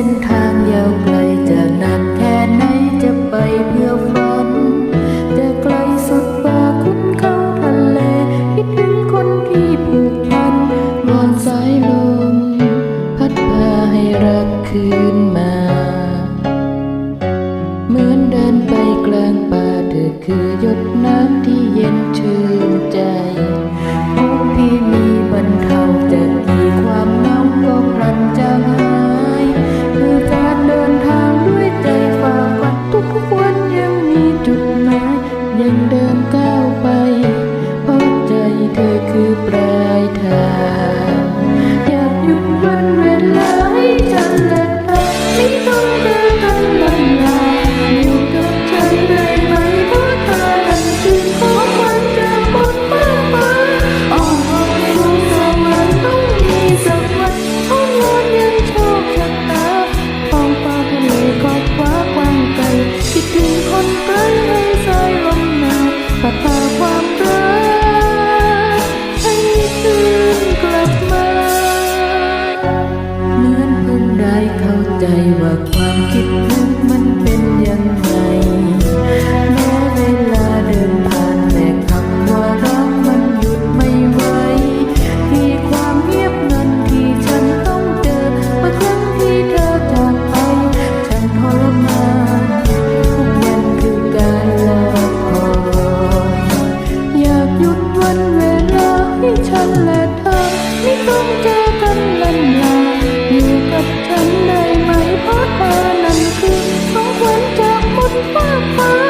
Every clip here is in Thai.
ส้นทางยาวไกลจะหนักแค่ไหนจะไปเพื่อฝันจะไกลสุดฟ้าคุ้นเขาทะเลคิดถึงคนที่ผูกพันวอนสายลม พัดพาให้รักคืนมา เหมือนเดินไปกลางป่าเธอคือหยดน้ำที่เย็นชื่นใจโอ้ที่มี คือปลายทางอยากหยุดวันเวลาให้ฉันและเธอไม่ต้องเดินกันลำลาอยู่กับฉันได้ไหมเพราะเธอนั้นคือของขวัญจากคนมากมายอ่อนวอนสู่สวรรค์ต้องมีสักวันห้องนอนยังโชคชะตาท้องฟ้าทะเลขอบฟ้ากว้างไกลคิดถึงคนไกลให้สายลมหนาวพัดพา ได้เข้าใจว่าความคิดนึกมันเป็นยังไงแม้เวลาเดินผ่านแต่คำว่ารักมันหยุดไม่ไหวที่ความเงียบงันที่ฉันต้องเจอเมื่อครั้งที่เธอจากไป ฉันทรมานทุกวันคือการรอคอยอยากหยุดวันเวลาให้ฉันและเธอไม่ต้องเจอ Bye.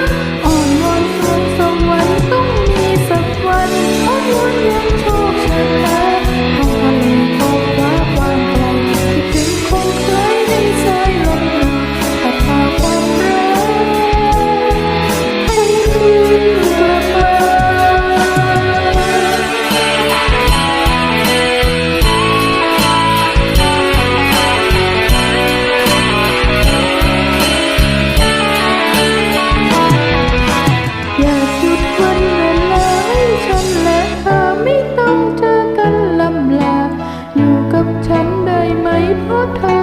อย่าหยุดวันเวลาให้ฉันและเธอไม่ต้องเจอกันลำลา อยู่กับฉันได้ไหมเพราะเธอ